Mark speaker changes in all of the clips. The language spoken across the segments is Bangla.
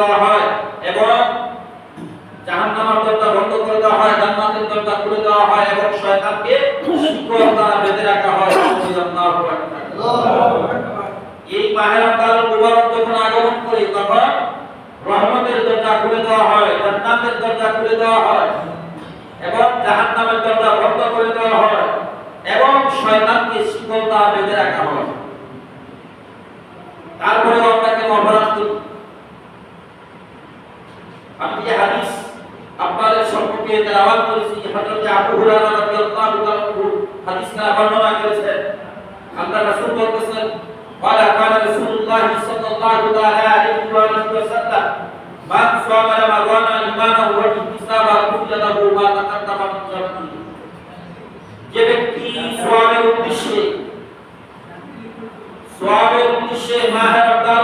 Speaker 1: দেওয়া হয় এবং জাহান্নামের দরজা বন্ধ করে দেওয়া হয়, জান্নাতের দরজা খুলে দেওয়া হয় এবং শয়তানকে শিকল দ্বারা বেঁধে রাখা হয়। আল্লাহু আকবার এই মাহে রমজানুল মুবারক যখন আগমন করে, তখন রহমতের দরজা খুলে দেওয়া হয়, জান্নাতের দরজা খুলে দেওয়া হয় এবং জাহান্নামের দরজা বন্ধ করে দেওয়া হয় এবং শয়তানকে দ্বারা বেঁধে রাখা হয়। তারপরে আপনাকে হাদিস আপনাদের সম্পর্কে তেলাওয়াত করেছি হযরত আবু হুরায়রা রাদিয়াল্লাহু তাআলা হাদিসটা বর্ণনা করেছেন আল্লাহ রাসূল বলতেছেন قال قال رسول الله صلى الله تعالى عليه وآله وسلم من صام رمضان إيمانا واحتسابا غفر له ما تقدم من ذنبه যে ব্যক্তি সোয়াবের উদ্দেশ্যে সোয়াবের উদ্দেশ্যে মাহে রমজান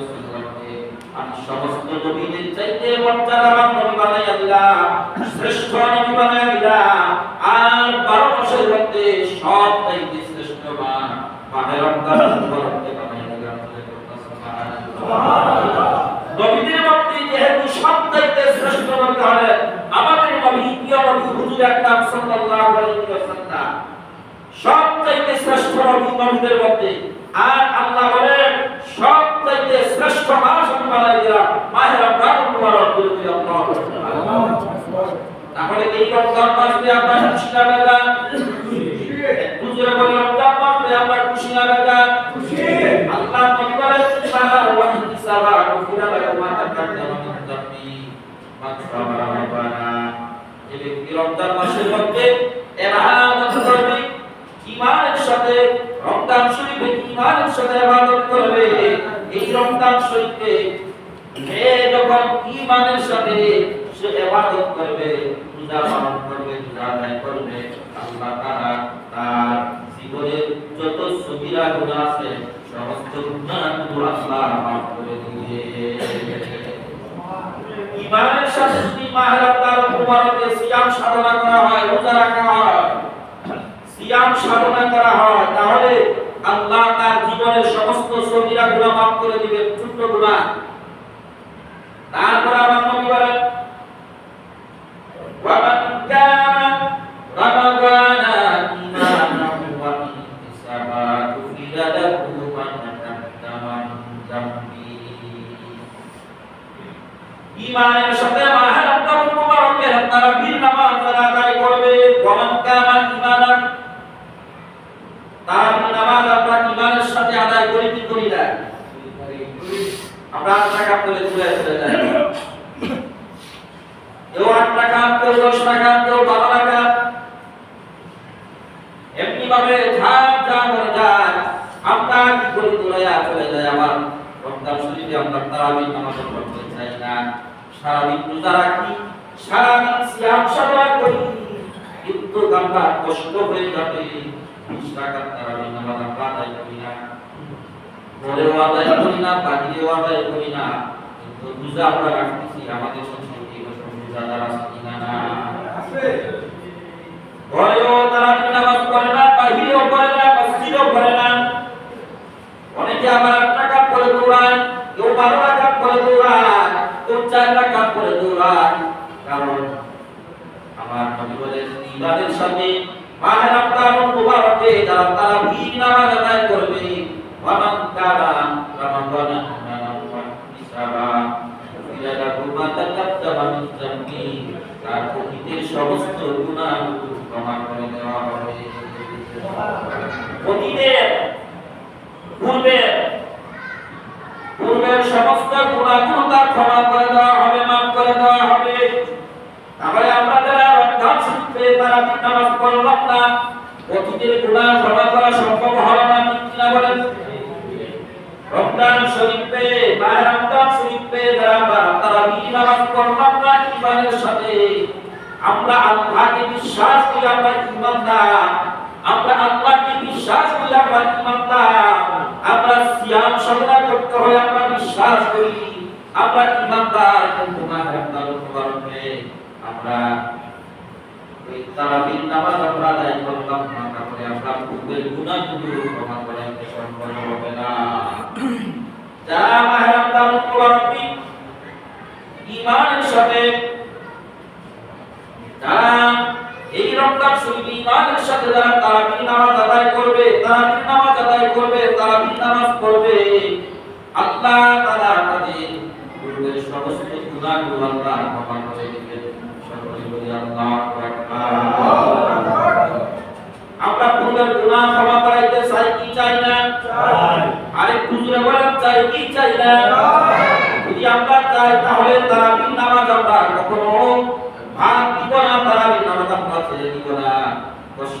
Speaker 1: সমস্ত নবীদের চাইতে মর্যাদাবান নবী বানাইয়া দিলাম শ্রেষ্ঠ নবী বানাইয়া দিলাম আর 12 মাসের মধ্যে সব চাইতে রমজান মুবারককে বানাইয়া দিলাম নবীদের মধ্যে যেহেতু সবচাইতে শ্রেষ্ঠ নবী হলেন আমাদের নবী প্রিয় হুজুর আকরাম সাল্লাল্লাহু আলাইহি ওয়াসাল্লাম সবচাইতে শ্রেষ্ঠ নবী নবীদের মধ্যে। আর আল্লাহ বলেন সবচাইতে শ্রেষ্ঠ মাস বানাই দিলাম। মাহে রমজান মুবারক করে দিলাম তাহলে এই রমজান মাসে আমরা খুশি না বেজান হুজুরে বলে, রমজান মাসে আমরা খুশি না বেজান আল্লাহ বলেন সারা ওয়া হিসাবা গফিরা লাকা মা তাকাদ্দামা মিন যামবি মান সামা রমাদানা রমজান মাসের মধ্যে ইবাদত করবে, ঈমানের সাথে রমজান শরীফে ঈমানের সাথে ইবাদত করবে। এই রমজান শরীফে সে যখন ঈমানের সাথে সে ইবাদত করবে রোজা পালন করবে রোজা আদায় করবে, আল্লাহ তাআলা তার জীবনের যত সগীরা গুনাহ আছে, সমস্ত গুনাহগুলো আল্লাহ মাফ করে দিবে। ঈমানের সাথে যদি মাহে রমজান মুবারকে সিয়াম সাধনা করা হয়, রোজা রাখা হয়, সিয়াম সাধনা করা হয়, তাহলে আল্লাহ তার জীবনের সমস্ত সবিরা গুণা মাফ করে দিবেন ছোট্ট গুণা তারপর আমার নবী বলেন ইমানের কেউ দশ টাকা কেউ বারো টাকা এমনি ভাবে ঝাড় ঝাড় করে যায়। আমরা কি তোলাইয়া চলে যায় আবার। রমজান শরীফে আমরা তারাবির নামাজ পড়তে চাই না। সারাদিন রোজা রাখি, সারাদিন সিয়াম সাধনা করি। কিন্তু আমরা কষ্ট যাবে। বিশ টাকার তারাবির নামাজ আমরা আদায় করি না। ঘরেও আদায় করি না বাহিরেও আদায় করি না। কিন্তু রোজা আমরা রাখতেছি, আমাদের সংস্কৃতি রোজাদার আছে কিনা না ঘরেও তারা নামাজ পড়ে না বাহিরেও পড়ে না মসজিদেও পড়ে না অনেকে আবার আট টাকা পরে দৌড়ায় কেউ বারো টাকা পরে দৌড়ায় কেউ চার টাকা পরে দৌড়ায় কারণ আমার নবী বলেন ইবাদের সাথে মাহে রমজান মুবারকে যারা তারা ভিড় নামাজ আদায় করবে ওয়ামান কারা রমাদান ইমানান ওয়া হিসাবা ইলা লাহু মা তাকাদ্দামা মিন যামবি তার অতীতের সমস্ত গুনাহগুলো ক্ষমা করে দেওয়া হবে। অতীতের, পূর্বের পূর্বের সমস্ত গুণাগুলো তার ক্ষমা করে দেওয়া হবে, মাফ করে দেওয়া হবে। তাহলে আমরা যারা রমজান শরীফে তারা নামাজ পড়লাম না। অতীতের গুনাহ ক্ষমা করা সম্ভব হয় না কিনা বলেন? রমজান শরীফে মায়ের রমজান শরীফে যারা আমরা তারাবি নামাজ পড়লাম না ইমানের সাথে আমরা আল্লাহকে বিশ্বাস করি, আমরা ইমানদার। আমরা আল্লাহকে বিশ্বাস করি, আমরা ইমানদার। আমরা সিয়াম সাধনা করতে হয়, আমরা বিশ্বাস করি। আমরা ইমানদার, কিন্তু মায়ের রমজান মুবারকে আমরা তারাবির নামাজ আমরা আদায় করলাম না তারপরে আমরা পূর্বের গুনাহগুলো ক্ষমা করে আনতে সম্পন্ন হবে না যারা মাহে রমজান মুবারকে ঈমানের সাথে যারা এই ঈমানের সাথে যারা তারাবির নামাজ আদায় করবে তারাবির নামাজ আদায় করবে তারাবির নামাজ পড়বে? আল্লাহ তাআলা তাদের পূর্বের সমস্ত গুনাহগুলো আল্লাহ ক্ষমা করে দিবেন সকলে বলি আল্লাহু আকবার। আমরা পূর্বের গুনাহ ক্ষমা করাইতে চাই কি চাই না? আরে জোরে বলেন চাই কি চাই না? যদি আমরা চাই তাহলে তারাবির নামাজ আমরা কখনো ভাগ দিব না তারাবির নামাজ আমরা ছেড়ে দিব না কষ্ট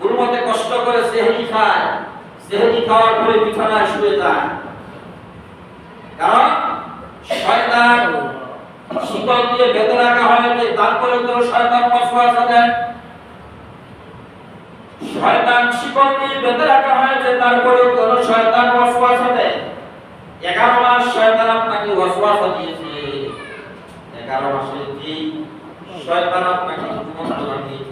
Speaker 1: গুরুমতে কষ্ট করে সেহরি খায়। সেহরি খাওয়ার পরে বিছানায় শুয়ে যায়। কারণ শয়তান শীতল দিয়ে বেঁধে রাখা হয়েছে তারপরে তো শয়তান ওয়াসওয়াসা দেয় শয়তান শিকল দিয়ে বেঁধে রাখা হয়েছে তারপরে কোন শয়তান ওয়াসওয়াসা দেয় এগারো মাস শয়তান আপনাকে ওয়াসওয়াসা দিয়েছে। এগারো মাসে যে শয়তান আপনাকে দিয়েছে।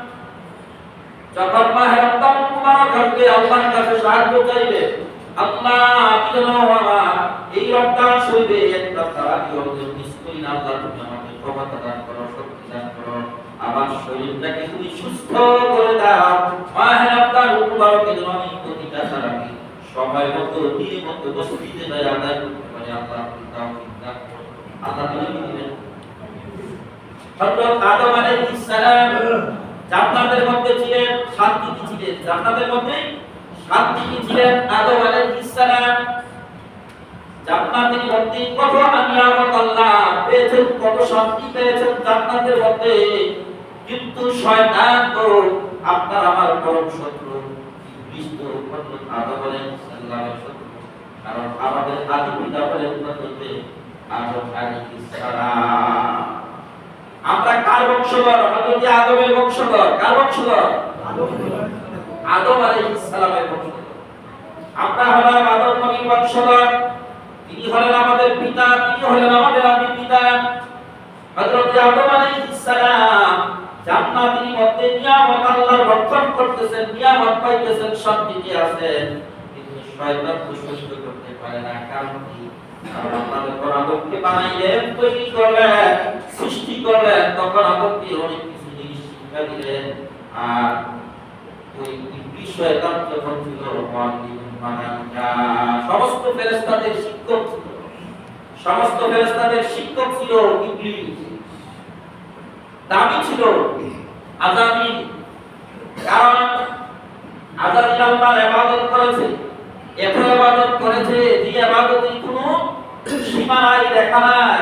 Speaker 1: যখন মাহে রমজান মুবারক আসবে আল্লাহর কাছে সাহায্য চাইবে। আল্লাহ আমি যেন আমার এই রমজান শরীফে একটা তারাবি অর্জন মিস করি না আল্লাহ তুমি আমাকে ক্ষমতা দান করো, শক্তি দান করো। আমার শরীরটাকে তুমি সুস্থ করে দাও। মাহে রমজান মুবারকে যেন আমি প্রতিটা তারাবি সময় মতো নিয়মিত মসজিদে যায় আদায় করতে পারি। আল্লাহ তাওফিক দান করো। আল্লাহ তুমি দিবেন? হযরত আদম আলাইহিস সালাম জান্নাতের মধ্যে ছিলেন শান্তিতে ছিলেন? জান্নাতের মধ্যে শান্তিতে ছিলেন? আদম আলাইহিস সালাম। জান্নাতের মধ্যে কত নিয়ামত আল্লাহ পেয়েছেন, কত শান্তি পেয়েছেন জান্নাতের মধ্যে। কিন্তু শয়তান তো আপনার আমার পরম শত্রু ইবলিস তো হযরত আদম আলাইহিস সালামের শত্রু। কারণ আমাদের আদি পিতা হলেন হযরত আদম আলাইহিস সালাম। আমরা কার বংশধর? হযরত আদমের বংশধর। কার বংশধর? আদম আলাইহিস সালামের বংশধর। আমরা হলাম আদম নবীর বংশধর। তিনি হলেন আমাদের পিতা, তিনি হলেন আমাদের আদি পিতা। হযরত আদম আলাইহিস সালাম জান্নাতের মধ্যে নিয়ামত আল্লাহর রক্ষণ করতেছেন, নিয়ামত পাইতেছেন সব দিকে আছেন। কিন্তু শয়তান তো করতে পারে না, কারণ কি? কারণ পর আদমকে বানাইলেন, তৈরি করলেন করলেন তখন আদমকে অনেক কিছু জিনিস শিক্ষা দিলেন, আর ওই বিষয় যখন ছিল সমস্ত ফেরেস্তাদের শিক্ষক ছিল, সমস্ত ফেরেস্তাদের শিক্ষক ছিল ইবলিস। দামি ছিল আজামিল কারণ আজামিল আল্লাহর ইবাদত করেছে। এত ইবাদত করেছে যে ইবাদতের কোনো সীমা নাই নাই।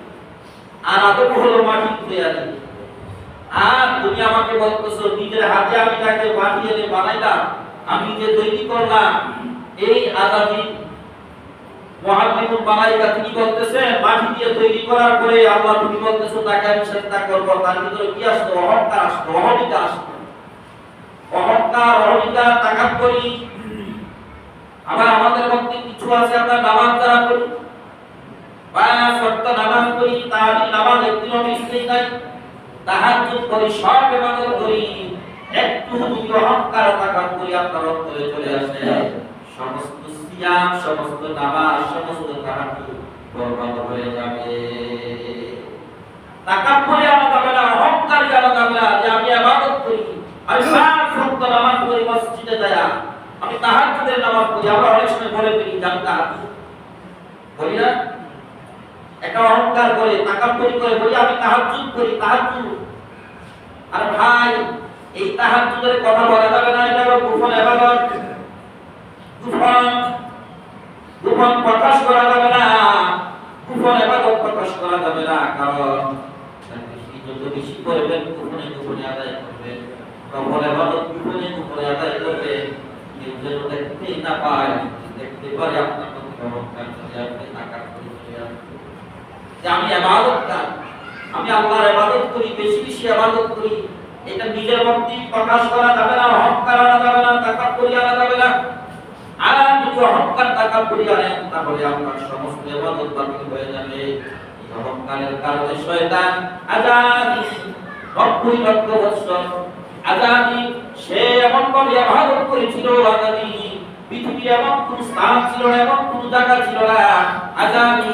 Speaker 1: আর আদম হলো মাটির তৈয়ারি আর তুমি আমাকে বলতেছো, নিজের হাতে আমি তাকে মাটি এনে বানাইলাম, আমি যে তৈরি করলাম। এই আজাদি মহাবিবুল মালাইকা তিনি বলতেছেন মাটি দিয়ে তৈরি করার পরে আল্লাহ তুমি বলতেছো, তাকে আমি চেষ্টা করব। তার ভিতরে কি আসতো? অহংকার আসতো, অহমিকা আসতো। অহংকার, অহমিকা, তাকাত করি। আবার আমাদের মধ্যে কিছু আছে, আমরা নামাজ যারা করি বা সত্য নামাজ করি তাহারি নামাজ একদিনও মিশলেই নাই তাহাজ্জুদ করি সব ইবাদত করি একটু যদি অহংকার তাকাত করি আপনার অন্তরে চলে আসে সমস্ত সিয়াম সমস্ত নামাজ সমস্ত তাহাজ্জুদ বরবাদ হয়ে যাবে তাকাব্বুরি আমার যাবে অহংকার আমার যাবে যে আমি ইবাদত করি আমি পাঁচ ওয়াক্ত নামাজ পড়ি মসজিদে যায়া আমি তাহাজ্জুদের নামাজ পড়ি আমরা অনেক সময় বলে ফেলি যে আমি তাহাজ্জুদ বলি না? একটা অহংকার করে, তাকাব্বুরি করে বলি, আমি তাহাজ্জুদ করি, তাহাজ্জুদ। আর ভাই, এই তাহাজ্জুদের কথা বলা যাবে না, এটা হলো গোপন ইবাদত গোপন গোপন প্রকাশ করা যাবে না, গোপন ইবাদত প্রকাশ করা যাবে না, কারণ যত বেশি করবেন গোপনে গোপনে আদায় করবেন গোপন ইবাদত গোপনে গোপনে আদায় করবেন কেউ যেন দেখতেই না পায়, দেখতে পারে আপনার প্রতি অহংকার করে চলে আসবে যে আমি ইবাদতকার আমি আল্লাহর ইবাদত করি, বেশি বেশি ইবাদত করি, এটা নিজের মধ্যে প্রকাশ করা যাবে না অহংকার আনা যাবে না তাকাব্বুরি আনা যাবে না। আর যদি অহংকার তাকাব্বুরি আনেন তাহলে আপনার সমস্ত ইবাদত বাতিল হয়ে যাবে। অহংকারের কারণে শয়তান আজাদি নব্বই লক্ষ আজাদি সে এমন ভাবে ইবাদত করেছিল আজাদি পৃথিবীর এমন কোন স্থান ছিল না, এমন কোন জায়গা ছিল না। আজাদি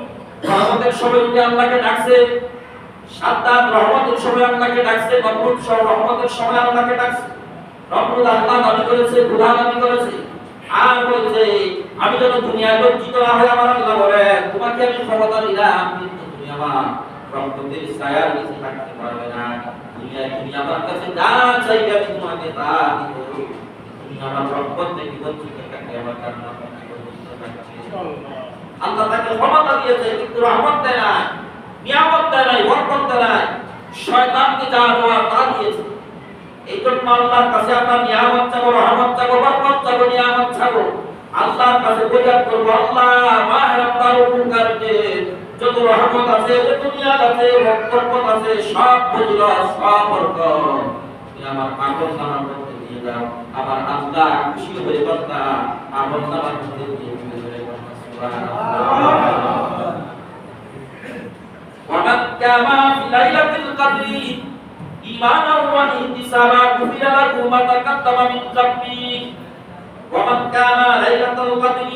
Speaker 1: রহমতের সময় যদি আল্লাহকে ডাকছে, সাদ্দাত রহমতের সময় আল্লাহকে ডাকছে সহ রহমতের সময় আল্লাহকে ডাকছে। নমরুদ আল্লাহ দাবি করেছে বুধা দাবি করেছে। আর বলছে, আমি যত দুনিয়ায় লজ্জিত হয়ে আমার আল্লাহ বলে তোমাকে আমি ক্ষমতা দিলাম, কিন্তু তুমি আমার রহমতের ছায়ার নিচে থাকতে পারবে না। দুনিয়ায় তুমি আমার কাছে যা চাইবে, আমি তোমাকে তা দিব। তুমি আমার রহমত থেকে বঞ্চিত থাকবে, আমার কারণে আপনাকে বঞ্চিত থাকছে আল্লাহ তাকে ক্ষমতা দিয়েছে কিন্তু রহমত দেয় না নিয়ামত দেয় নাই, বরকত দেয় নাই। শয়তানকে যা দেওয়ার তা দিয়েছে। এই জন্য আল্লাহর কাছে আমরা নিয়ামত চাবো, রহমত চাবো, বরকত চাবো, নিয়ামত চাবো। আল্লাহর কাছে ফরিয়াদ করব, আল্লাহ মাহে রমজান উপকারকে যত রহমত আছে, যত আছে, বরকত আছে, সব ফজিলত, সব বরকত। আমার পাগল নামার মধ্যে দিয়ে দাও আমার আল্লাহ খুশি হয়ে বান্দা আমল নামার মধ্যে দিয়ে খুশি হয়ে বান্দা সুবহানাল্লাহ ومن كان في ليلة القدر إيمانا واحتسابا غفر له ما تقدم من ذنبه ومن كان ليلة القدر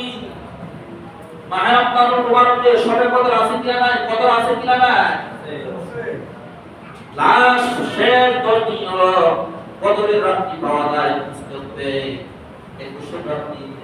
Speaker 1: মাহাত্মার মুবারকে সবে কদর আছে কিনা নাই কদর আছে কিনা নাই লাস্ট শেষ দশ দিন হলো কদরের রাত্রি পাওয়া যায় বুঝতে একুশের রাত্রি তেইশের রাত্রি পঁচিশের রাত্রি